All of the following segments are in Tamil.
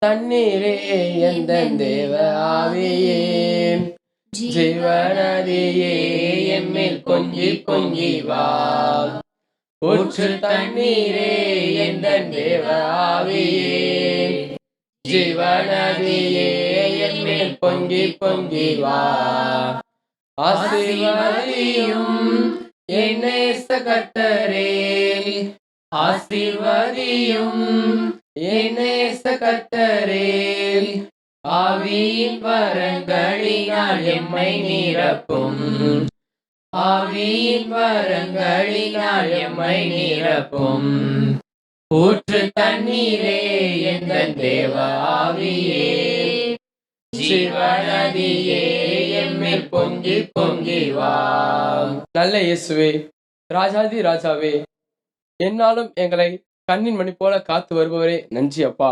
தண்ணீரே எந்த தேவ ஆவியே ஜீவநதியே எம்மில் பொங்கி பொங்கி வா. ஊற்று தண்ணீரே எந்த தேவ ஆவியே ஜீவநதியே எம்மில் பொங்கி பொங்கி வா. ஆசீர்வதியும் என்னே கர்த்தரே ஆசீர்வதியும் என்னேச கர்த்தரே. ஆவியின் வரங்களினால் எம்மை நிரப்பும். ஆவியின் வரங்களினால் எம்மை நிரப்பும். ஊற்று தண்ணீரே எந்த தேவ ஆவியே. சிவநதியே எம்மில் பொங்கி பொங்கி வா. நல்ல இயேசுவே ராஜாதி ராஜாவே என்னாலும் எங்களை கண்ணின் மணி போல காத்து வருபவரே நன்றி அப்பா.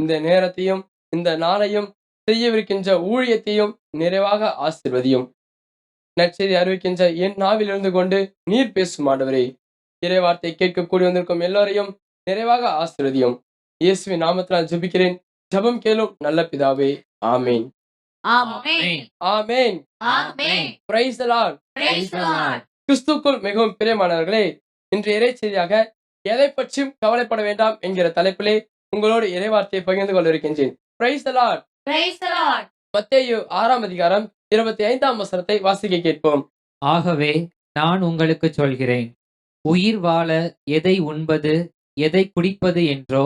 இந்த நேரத்தையும் இந்த நாளையும் செய்யவிருக்கின்ற ஊழியத்தையும் நிறைவாக ஆசிர்வதியும். நற்செய்தி அறிவிக்கின்ற என் நாவில் இருந்து கொண்டு நீர் பேசும் ஆண்டவரே இறைவார்த்தை கேட்கக்கூடி வந்திருக்கும் எல்லோரையும் நிறைவாக ஆசிர்வதியும். இயேசுவின் நாமத்தினால் ஜெபிக்கிறேன். ஜெபம் கேளும் நல்ல பிதாவே. ஆமேன். ஆமென். கிறிஸ்துக்குள் மிகவும் பிரியமானவர்களே இன்று இறைச்செய்தியாக எதை பற்றியும் கவலைப்பட வேண்டாம் என்கிற தலைப்பிலே உங்களோடு இறைவார்த்தையை பகிர்ந்து கொள்ள இருக்கின்றேன். மத்தேயு ஆறாம் அதிகாரம் இருபத்தி ஐந்தாம் வசனத்தை வாசிக்க கேட்போம். ஆகவே நான் உங்களுக்கு சொல்கிறேன். உயிர் வாழ எதை உண்பது எதை குடிப்பது என்றோ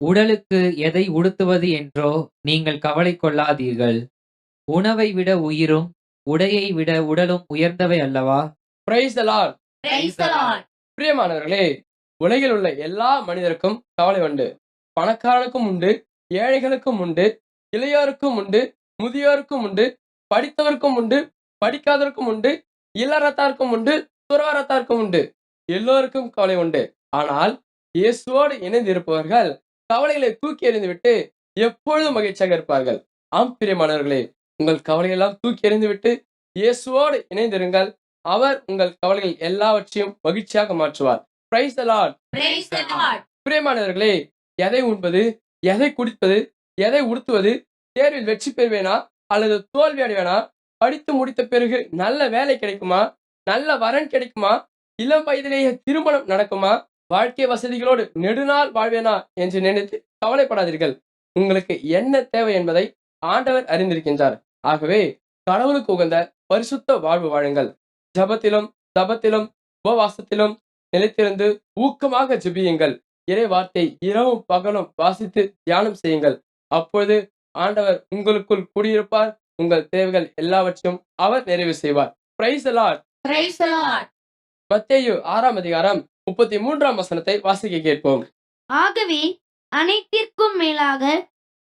உடலுக்கு எதை உடுத்துவது என்றோ நீங்கள் கவலை கொள்ளாதீர்கள். உணவை விட உயிரும் உடையை விட உடலும் உயர்ந்தவை அல்லவா. பிரியமானவர்களே உலகில் உள்ள எல்லா மனிதருக்கும் கவலை உண்டு. பணக்காரனுக்கும் உண்டு ஏழைகளுக்கும் உண்டு இளையோருக்கும் உண்டு முதியோருக்கும் உண்டு படித்தவருக்கும் உண்டு படிக்காதவருக்கும் உண்டு இல்லறத்தாருக்கும் உண்டு துறவரத்தாருக்கும் உண்டு. எல்லோருக்கும் கவலை உண்டு. ஆனால் இயேசுவோடு இணைந்து இருப்பவர்கள் கவலைகளை தூக்கி எறிந்துவிட்டு எப்பொழுதும் மகிழ்ச்சியாக இருப்பார்கள். ஆம் பிரியமானவர்களே உங்கள் கவலையெல்லாம் தூக்கி எறிந்துவிட்டு இயேசுவோடு இணைந்திருங்கள். அவர் உங்கள் கவலைகள் எல்லாவற்றையும் மகிழ்ச்சியாக மாற்றுவார். பிரைஸ். பிரியமானவர்களே எதை உண்பது எதை குடிப்பது எதை உடுத்துவது தேர்வில் வெற்றி பெறுவேனா அல்லது தோல்வி அடைவேனா? படித்து முடித்த பிறகு நல்ல வேலை கிடைக்குமா? நல்ல வரன் கிடைக்குமா? இளம் வயதிலேயே திருமணம் நடக்குமா? வாழ்க்கை வசதிகளோடு நெடுநாள் வாழ்வேனா? என்று நினைத்து கவலைப்படாதீர்கள். உங்களுக்கு என்ன தேவை என்பதை ஆண்டவர் அறிந்திருக்கின்றார். ஆகவே கடவுளுக்கு உகந்த பரிசுத்த வாழ்வு வாழுங்கள். ஜபத்திலும் தபத்திலும் உபவாசத்திலும் நிலைத்திருந்து ஊக்கமாக ஜெபியுங்கள். இறை வார்த்தை இரவும் பகலும் வாசித்து தியானம் செய்யுங்கள். அப்பொழுது ஆண்டவர் உங்களுக்குள் குடியிருப்பார். உங்கள் தேவைகள் எல்லாவற்றையும் அவர் நிறைவு செய்வார். மத்தேயு ஆறாம் அதிகாரம் முப்பத்தி மூன்றாம் வசனத்தை வாசிக்க கேட்போம். ஆகவே அனைத்திற்கும் மேலாக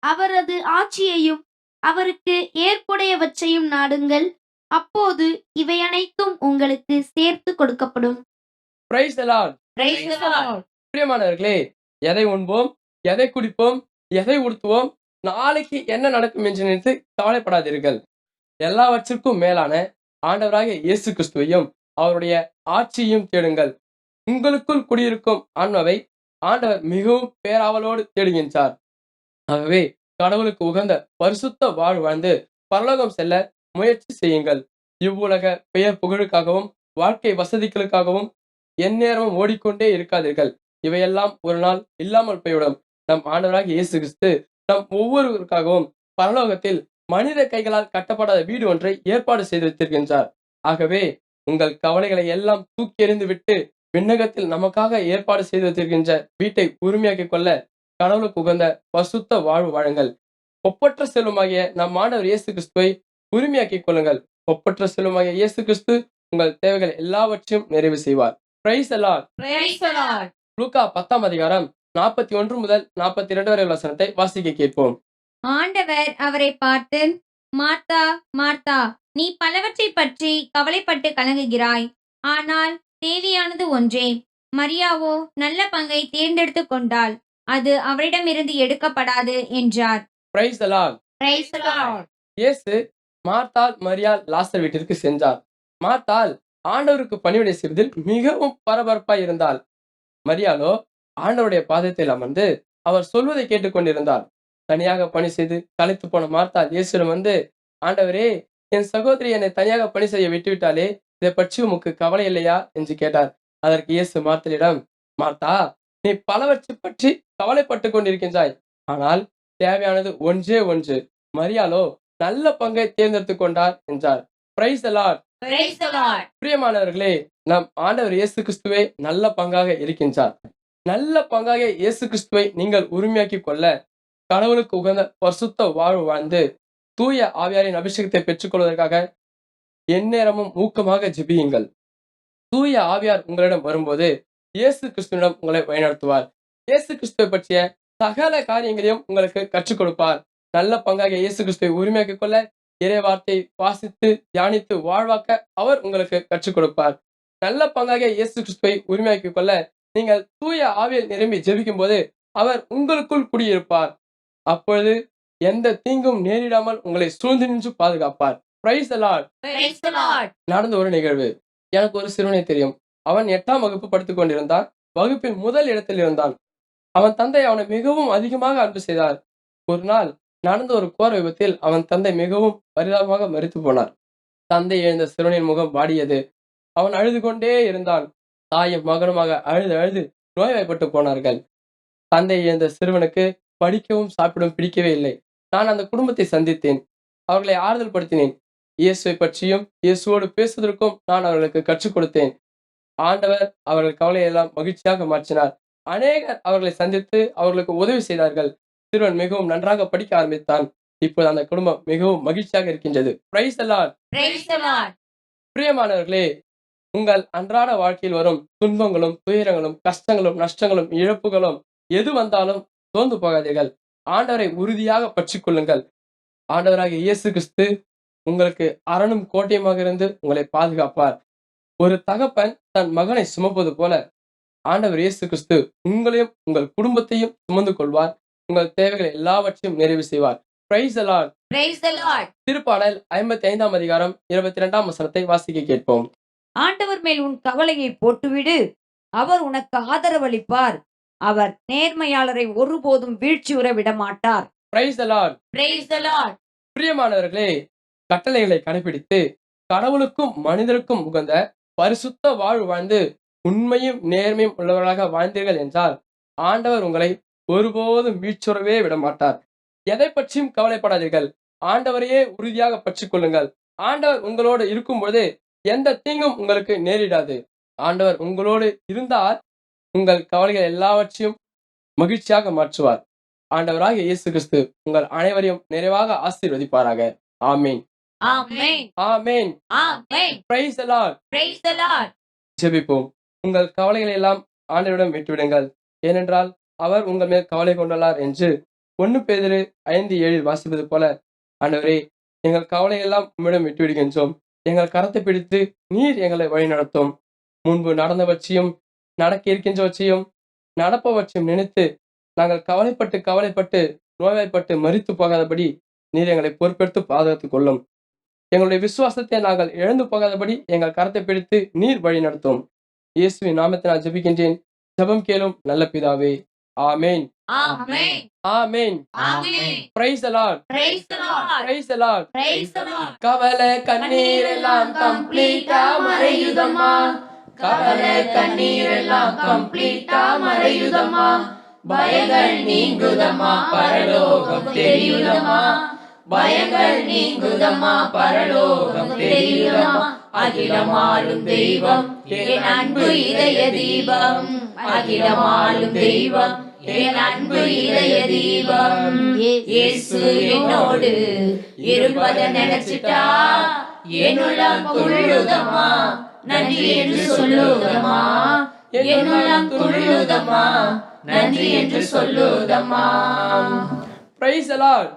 அவரது ஆட்சியையும் அவருக்கு ஏற்புடையவற்றையும் நாடுங்கள். அப்போது இவை அனைத்தும் உங்களுக்கு சேர்த்து கொடுக்கப்படும். பிரைஸ். பிரியமானவர்களே எதை உண்போம் எதை குடிப்போம் எதை உடுத்துவோம் நாளைக்கு என்ன நடக்கும் என்று நினைத்து கவலைப்படாதீர்கள். எல்லாவற்றிற்கும் மேலான ஆண்டவராகிய இயேசு கிறிஸ்துவையும் அவருடைய ஆட்சியையும் தேடுங்கள். உங்களுக்குள் குடியிருக்கும் ஆன்மாவை ஆண்டவர் மிகவும் பேராவலோடு தேடுகின்றார். ஆகவே கடவுளுக்கு உகந்த பரிசுத்த வாழ் வாழ்ந்து பரலோகம் செல்ல முயற்சி செய்யுங்கள். இவ்வுலக பெயர் புகழுக்காகவும் வாழ்க்கை வசதிகளுக்காகவும் எந்நேரமும் ஓடிக்கொண்டே இருக்காதீர்கள். இவையெல்லாம் ஒரு நாள் இல்லாமல் போய்விடும். நம் ஆண்டவராக இயேசு கிறிஸ்து நம் ஒவ்வொருவருக்காகவும் பரலோகத்தில் மனித கைகளால் கட்டப்படாத வீடு ஒன்றை ஏற்பாடு செய்து வைத்திருக்கின்றார் ஆகவே உங்கள் கவலைகளை எல்லாம் தூக்கி எறிந்து விட்டு விண்ணகத்தில் நமக்காக ஏற்பாடு செய்து வைத்திருக்கின்ற வீட்டை உரிமையாக்கிக் கொள்ள கடவுளுக்கு உகந்த பசுத்த வாழ்வு வாழுங்கள். ஒப்பற்ற செல்வமாகிய நம் ஆண்டவர் இயேசு கிறிஸ்துவை உரிமையாக்கிக் கொள்ளுங்கள். ஒப்பற்ற செல்வமாகிய இயேசு கிறிஸ்து உங்கள் தேவைகள் எல்லாவற்றையும் நிறைவு செய்வார். பிரைஸ். லூக்கா பத்தாம் அதிகாரம் நாற்பத்தி ஒன்று முதல் நாற்பத்தி இரண்டு வரை வசனத்தை வாசிக்க கேட்போம். ஆண்டவர் அவரை பார்த்து மார்த்தா மார்த்தா நீ பலவற்றை பற்றி கவலைப்பட்டு கலங்குகிறாய். ஆனால் தேவையானது ஒன்றே. மரியாவோ நல்ல பங்கை தேர்ந்தெடுத்து கொண்டாள். அது அவரிடமிருந்து எடுக்கப்படாது என்றார். இயேசு மார்த்தாள் மரியாள் லாசர் வீட்டிற்கு சென்றார். மார்த்தாள் ஆண்டவருக்கு பணிவிடை செய்வதில் மிகவும் பரபரப்பாய் இருந்தாள். மரியாளோ ஆண்டவருடைய பாதத்தில் அமர்ந்து அவர் சொல்வதை கேட்டுக்கொண்டிருந்தார் தனியாக பணி செய்து கலைத்து போன மார்த்தாள் இயேசுவிடம் வந்து ஆண்டவரே என் சகோதரி என்னை தனியாக பணி செய்ய விட்டுவிட்டாலே இதை பற்றி உமக்கு கவலை இல்லையா? என்று கேட்டார். அதற்கு இயேசு மார்த்தலிடம் மார்த்தா நீ பலவற்றை பற்றி கவலைப்பட்டு கொண்டிருக்கின்றாய். ஆனால் தேவையானது ஒன்றே ஒன்று. மரியாலோ நல்ல பங்கை தேர்ந்தெடுத்து கொண்டார் என்றார். பிரைஸ் அலாட் பிரியமானவர்களே நம் ஆண்டவர் இயேசு கிறிஸ்துவே நல்ல பங்காக இருக்கின்றார். நல்ல பங்காக இயேசு கிறிஸ்துவை நீங்கள் உரிமையாக்கிக் கொள்ள கடவுளுக்கு உகந்த பரிசுத்த வாழ்வு வாழ்ந்து தூய ஆவியாரின் அபிஷேகத்தை பெற்றுக்கொள்வதற்காக எந்நேரமும் ஊக்கமாக ஜெபியுங்கள். தூய ஆவியார் உங்களிடம் வரும்போது இயேசு கிறிஸ்துவிடம் உங்களை வழிநடத்துவார். இயேசு கிறிஸ்துவை பற்றிய சகல காரியங்களையும் உங்களுக்கு கற்றுக் கொடுப்பார். நல்ல பங்காக இயேசு கிறிஸ்துவை உரிமையாக்கிக் கொள்ள இறை வார்த்தையை வாசித்து தியானித்து வாழ்வாக்க அவர் உங்களுக்கு கற்றுக் கொடுப்பார். நல்ல பங்காக இயேசு கிறிஸ்துவை உரிமையாக்கிக் கொள்ள நீங்கள் தூய ஆவியில் நிரம்பி ஜெபிக்கும் போது அவர் உங்களுக்குள் குடியிருப்பார். அப்பொழுது எந்த தீங்கும் நேரிடாமல் உங்களை சூழ்ந்து நின்று பாதுகாப்பார். நடந்த ஒரு நிகழ்வு. எனக்கு ஒரு சிறுவனை தெரியும். அவன் எட்டாம் வகுப்பு படித்துக் கொண்டிருந்தான். வகுப்பில் முதல் இடத்தில் இருந்தான். அவன் தந்தை அவனை மிகவும் அதிகமாக அன்பு செய்தார். ஒரு நாள் நடந்த ஒரு கோர விபத்தில் அவன் தந்தை மிகவும் பரிதாபமாக மறித்து போனார். தந்தை எழுந்த சிறுவனின் முகம் வாடியது. அவன் அழுது கொண்டே இருந்தான். தாயும் மகனுமாக அழுது அழுது நோய்வாய்ப்பட்டு போனார்கள். தந்தை எழுந்த சிறுவனுக்கு படிக்கவும் சாப்பிடவும் பிடிக்கவே இல்லை. நான் அந்த குடும்பத்தை சந்தித்தேன். அவர்களை ஆறுதல் படுத்தினேன். இயேசுவை பற்றியும் இயேசுவோடு பேசுவதற்கும் நான் அவர்களுக்கு கற்றுக் கொடுத்தேன். ஆண்டவர் அவர்கள் கவலையெல்லாம் மகிழ்ச்சியாக மாற்றினார். அநேகர் அவர்களை சந்தித்து அவர்களுக்கு உதவி செய்தார்கள். சிறுவன் மிகவும் நன்றாக படிக்க ஆரம்பித்தான். இப்போது அந்த குடும்பம் மிகவும் மகிழ்ச்சியாக இருக்கின்றது. பிரைஸ். பிரியமானவர்களே உங்கள் அன்றாட வாழ்க்கையில் வரும் துன்பங்களும் துயரங்களும் கஷ்டங்களும் நஷ்டங்களும் இழப்புகளும் எது வந்தாலும் சோர்ந்து போகாதீர்கள். ஆண்டவரை உறுதியாக பற்றிக் கொள்ளுங்கள் ஆண்டவராகிய இயேசு கிறிஸ்து உங்களுக்கு அரணும் கோட்டையுமாக இருந்து உங்களை பாதுகாப்பார். ஒரு தகப்பன் தன் மகனை சுமப்பது போல ஆண்டவர் இயேசு கிறிஸ்து உங்களையும் உங்கள் குடும்பத்தையும் சுமந்து கொள்வார். உங்கள் தேவைகளை எல்லாவற்றையும் நிறைவு செய்வார். Praise the Lord Praise the Lord. திருப்பாடல் ஐம்பத்தி ஐந்தாம் அதிகாரம் இருபத்தி இரண்டாம் வசனத்தை வாசிக்க கேட்போம். ஆண்டவர் மேல் உன் கவலையை போட்டுவிடு. அவர் உனக்கு ஆதரவளிப்பார் அவர் நேர்மையாளரை ஒருபோதும் வீழ்ச்சியுற விட மாட்டார் praise the Lord Praise the Lord. பிரியமானவர்களே கட்டளைகளை கடைபிடித்து கடவுளுக்கும் மனிதருக்கும் உகந்த பரிசுத்த வாழ்வு வாழ்ந்து உண்மையும் நேர்மையும் உள்ளவர்களாக வாழ்ந்தீர்கள் என்றால் ஆண்டவர் உங்களை ஒருபோதும் வீழ்ச்சுறவே விட மாட்டார் எதை பற்றியும் கவலைப்படாதீர்கள். ஆண்டவரையே உறுதியாக பற்றிக் கொள்ளுங்கள் ஆண்டவர் உங்களோடு இருக்கும்பொழுது எந்த தீங்கும் உங்களுக்கு நேரிடாது. ஆண்டவர் உங்களோடு இருந்தால் உங்கள் கவலைகள் எல்லாவற்றையும் மகிழ்ச்சியாக மாற்றுவார். ஆண்டவராகிய இயேசு கிறிஸ்து உங்கள் அனைவரையும் நிறைவாக ஆசீர்வதிப்பாராக. ஆமீன். ஜெபிப்போம். உங்கள் கவலைகளை எல்லாம் ஆண்டவரிடம் விட்டுவிடுங்கள். ஏனென்றால் அவர் உங்கள் மேல் கவலை கொண்டுள்ளார் என்று ஒன்று பேதிரு ஐந்து ஏழில் வாசிப்பது போல ஆண்டவரே எங்கள் கவலையெல்லாம் உம்மிடம் விட்டுவிடுகின்றோம். எங்கள் கரத்தை பிடித்து நீர் எங்களை வழிநடத்தும். முன்பு நடந்தவற்றையும் நடக்க இருக்கின்றவற்றையும் நடப்பவற்றையும் நினைத்து நாங்கள் கவலைப்பட்டு கவலைப்பட்டு நோய்வாய்ப்பட்டு மறித்து போகாதபடி நீர் எங்களை பொறுப்பெடுத்து பாதுகாத்துக் கொள்ளும். எங்களுடைய விசுவாசத்தை நாங்கள் இழந்து போகாதபடி எங்கள் கரத்தை பிடித்து நீர் வழி நடத்தும் இயேசுவின் நாமத்தை நான் ஜெபிக்கின்றேன். ஜெபம் கேளும் நல்ல பிதாவே. ஆமேன். Amen. ஆமேன். Amen. Praise the Lord Praise the Lord. Praise the Lord Praise the Lord. கவலை கண்ணீர் எல்லாம் கம்ப்ளீட்டா மறையுதம்மா. கவலை கண்ணீர் எல்லாம் கம்ப்ளீட்டா மறையுதம்மா. பயங்கள் நீங்குதம்மா பரலோகம் தெரியுதம்மா. பயங்கள் நீங்குதம்மா பரலோகம் தெரியுதம்மா. அகிலமாலும் தெய்வம் என் அன்பு இதய தீபம். அகிலமாலும் தெய்வம் என் அன்பு இதய தீபம் இயேசு என்னோடு இருப்பத நினைச்சிட்டா என் உள்ளம் துள்ளுதம்மா நன்றி என்று சொல்லுதம்மா என் உள்ளம் துள்ளுதம்மா நன்றி என்று சொல்லுதம்மா praise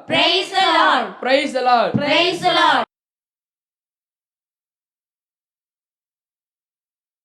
Praise the Lord. Praise Praise the Lord.